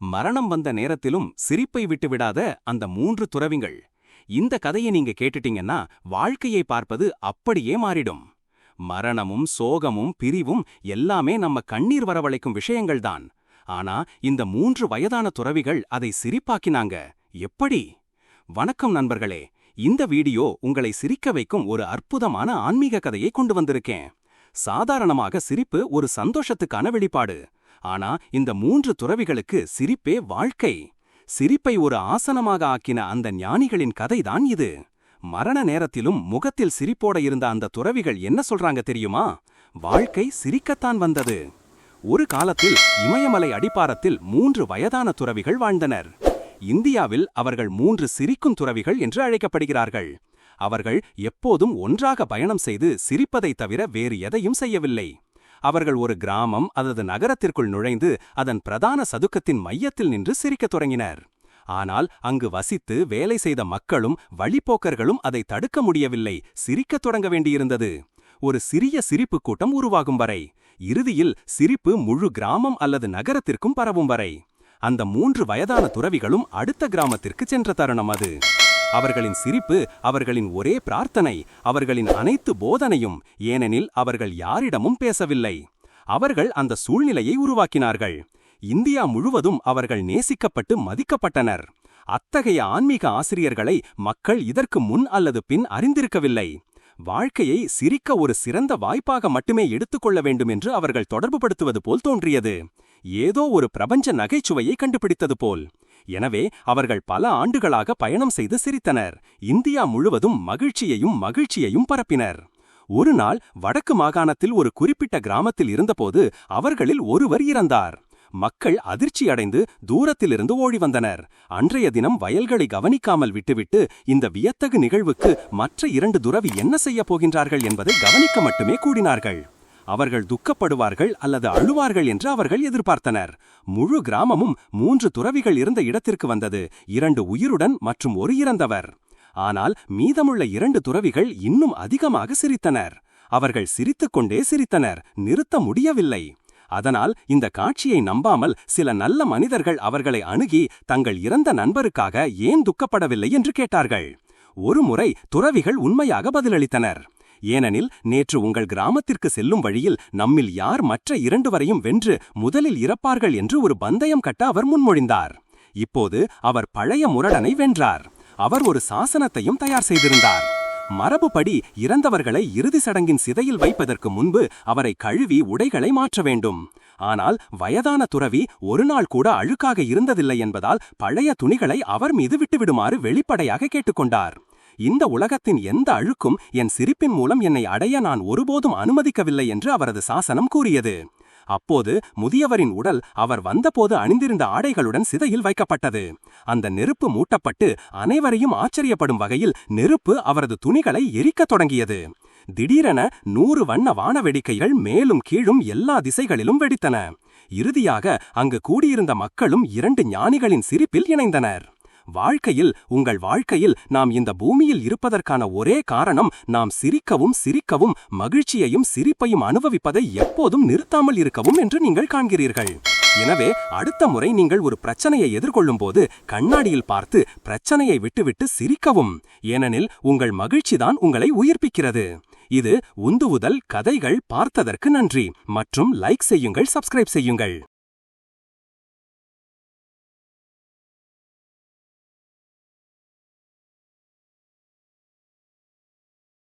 மரணம் வந்த நேரத்திலும் சிரிப்பை விட்டுவிடாத அந்த மூன்று துறவிகள். இந்த கதையை நீங்க கேட்டுட்டீங்கன்னா வாழ்க்கையை பார்ப்பது அப்படியே மாறிடும். மரணமும் சோகமும் பிரிவும் எல்லாமே நம்ம கண்ணீர் வரவழைக்கும் விஷயங்கள்தான். ஆனா இந்த மூன்று வயதான துறவிகள் அதை சிரிப்பாக்கினாங்க. எப்படி? வணக்கம் நண்பர்களே இந்த வீடியோ உங்களை சிரிக்க வைக்கும் ஒரு அற்புதமான ஆன்மீக கதையை கொண்டு வந்திருக்கேன். சாதாரணமாக சிரிப்பு ஒரு சந்தோஷத்துக்கான வெளிப்பாடு. ஆனா இந்த மூன்று துறவிகளுக்கு சிரிப்பே வாழ்க்கை. சிரிப்பை ஒரு ஆசனமாக ஆக்கின அந்த ஞானிகளின் கதைதான் இது. மரண நேரத்திலும் முகத்தில் சிரிப்போட இருந்த அந்த துறவிகள் என்ன சொல்றாங்க தெரியுமா? வாழ்க்கை சிரிக்கத்தான் வந்தது. ஒரு காலத்தில் இமயமலை அடிப்பாரத்தில் மூன்று வயதான துறவிகள் வாழ்ந்தனர். இந்தியாவில் அவர்கள் மூன்று சிரிக்கும் துறவிகள் என்று அழைக்கப்படுகிறார்கள். அவர்கள் எப்போதும் ஒன்றாக பயணம் செய்து சிரிப்பதைத் தவிர வேறு எதையும் செய்யவில்லை. அவர்கள் ஒரு கிராமம் அல்லது நகரத்திற்குள் நுழைந்து அதன் பிரதான சதுக்கத்தின் மையத்தில் நின்று சிரிக்கத் தொடங்கினர். ஆனால் அங்கு வசித்து வேலை செய்த மக்களும் வழிப்போக்கர்களும் அதை தடுக்க முடியவில்லை சிரிக்கத் தொடங்க வேண்டியிருந்தது. ஒரு சிறிய சிரிப்பு கூட்டம் உருவாகும் வரை இறுதியில் சிரிப்பு முழு கிராமம் அல்லது நகரத்திற்கும் பரவும் வரை. அந்த மூன்று வயதான துறவிகளும் அடுத்த கிராமத்திற்கு சென்ற தருணம் அது. அவர்களின் சிரிப்பு அவர்களின் ஒரே பிரார்த்தனை அவர்களின் அனைத்து போதனையும் ஏனெனில் அவர்கள் யாரிடமும் பேசவில்லை. அவர்கள் அந்த சூழ்நிலையை உருவாக்கினார்கள். இந்தியா முழுவதும் அவர்கள் நேசிக்கப்பட்டு மதிக்கப்பட்டனர். அத்தகைய ஆன்மீக ஆசிரியர்களை மக்கள் இதற்கு முன் அல்லது பின் அறிந்திருக்கவில்லை. வாழ்க்கையை சிரிக்க ஒரு சிறந்த வாய்ப்பாக மட்டுமே எடுத்துக்கொள்ள வேண்டும் என்று அவர்கள் தொடர்புபடுத்துவது போல் தோன்றியது. ஏதோ ஒரு பிரபஞ்ச நகைச்சுவையை கண்டுபிடித்தது போல். எனவே அவர்கள் பல ஆண்டுகளாக பயணம் செய்து சிரித்தனர். இந்தியா முழுவதும் மகிழ்ச்சியையும் மகிழ்ச்சியையும் பரப்பினர். ஒரு நாள் வடக்கு மாகாணத்தில் ஒரு குறிப்பிட்ட கிராமத்தில் இருந்தபோது அவர்களில் ஒருவர் இறந்தார். மக்கள் அதிர்ச்சியடைந்து தூரத்திலிருந்து ஓடி வந்தனர். அன்றைய தினம் வயல்களை கவனிக்காமல் விட்டுவிட்டு இந்த வியத்தகு நிகழ்வுக்கு மற்ற இரண்டு துறவி என்ன செய்யப் போகின்றார்கள் என்பதை கவனிக்க மட்டுமே கூடினார்கள். அவர்கள் துக்கப்படுவார்கள் அல்லது அழுவார்கள் என்று அவர்கள் எதிர்பார்த்தனர். முழு கிராமமும் மூன்று துறவிகள் இருந்த இடத்திற்கு வந்தது. இரண்டு உயிருடன் மற்றும் ஒரு இறந்தவர். ஆனால் மீதமுள்ள இரண்டு துறவிகள் இன்னும் அதிகமாக சிரித்தனர். அவர்கள் சிரித்துக்கொண்டே சிரித்தனர். நிறுத்த முடியவில்லை. அதனால் இந்த காட்சியை நம்பாமல் சில நல்ல மனிதர்கள் அவர்களை அணுகி தங்கள் இறந்த நண்பருக்காக ஏன் துக்கப்படவில்லை என்று கேட்டார்கள். ஒருமுறை துறவிகள் உண்மையாக பதிலளித்தனர். ஏனெனில் நேற்று உங்கள் கிராமத்திற்கு செல்லும் வழியில் நம்மில் யார் மற்ற இரண்டு வரையும் வென்று முதலில் இறப்பார்கள் என்று ஒரு பந்தயம் கட்ட அவர் முன்மொழிந்தார். இப்போது அவர் பழைய முரடனை வென்றார். அவர் ஒரு சாசனத்தையும் தயார் செய்திருந்தார். மரபுப்படி இறந்தவர்களை இறுதி சடங்கின் சிதையில் வைப்பதற்கு முன்பு அவரை கழுவி உடைகளை மாற்ற வேண்டும். ஆனால் வயதான துறவி ஒரு நாள் கூட அழுக்காக இருந்ததில்லை என்பதால் பழைய துணிகளை அவர் மீது விட்டுவிடுமாறு வெளிப்படையாக கேட்டுக்கொண்டார். இந்த உலகத்தின் எந்த அழுக்கும் என் சிரிப்பின் மூலம் என்னை அடைய நான் ஒருபோதும் அனுமதிக்கவில்லை என்று அவரது சாசனம் கூறியது. அப்போது முதியவரின் உடல் அவர் வந்தபோது அணிந்திருந்த ஆடைகளுடன் சிதையில் வைக்கப்பட்டது. அந்த நெருப்பு மூட்டப்பட்டு அனைவரையும் ஆச்சரியப்படும் வகையில் நெருப்பு அவரது துணிகளை எரிக்கத் தொடங்கியது. திடீரென நூறு வண்ண வான வெடிக்கைகள் மேலும் கீழும் எல்லா திசைகளிலும் வெடித்தன. இறுதியாக அங்கு கூடியிருந்த மக்களும் இரண்டு ஞானிகளின் சிரிப்பில் இணைந்தனர். வாழ்க்கையில் உங்கள் வாழ்க்கையில் நாம் இந்த பூமியில் இருப்பதற்கான ஒரே காரணம் நாம் சிரிக்கவும் சிரிக்கவும் மகிழ்ச்சியையும் சிரிப்பையும் அனுபவிப்பதை எப்போதும் நிறுத்தாமல் இருக்கவும் என்று நீங்கள் காண்கிறீர்கள். எனவே அடுத்த முறை நீங்கள் ஒரு பிரச்சனையை எதிர்கொள்ளும் போது கண்ணாடியில் பார்த்து பிரச்சனையை விட்டுவிட்டு சிரிக்கவும். ஏனெனில் உங்கள் மகிழ்ச்சிதான் உங்களை உயிர்ப்பிக்கிறது. இது உந்துவுதல் கதைகள் பார்த்ததற்கு நன்றி. மற்றும் லைக் செய்யுங்கள் சப்ஸ்கிரைப் செய்யுங்கள்.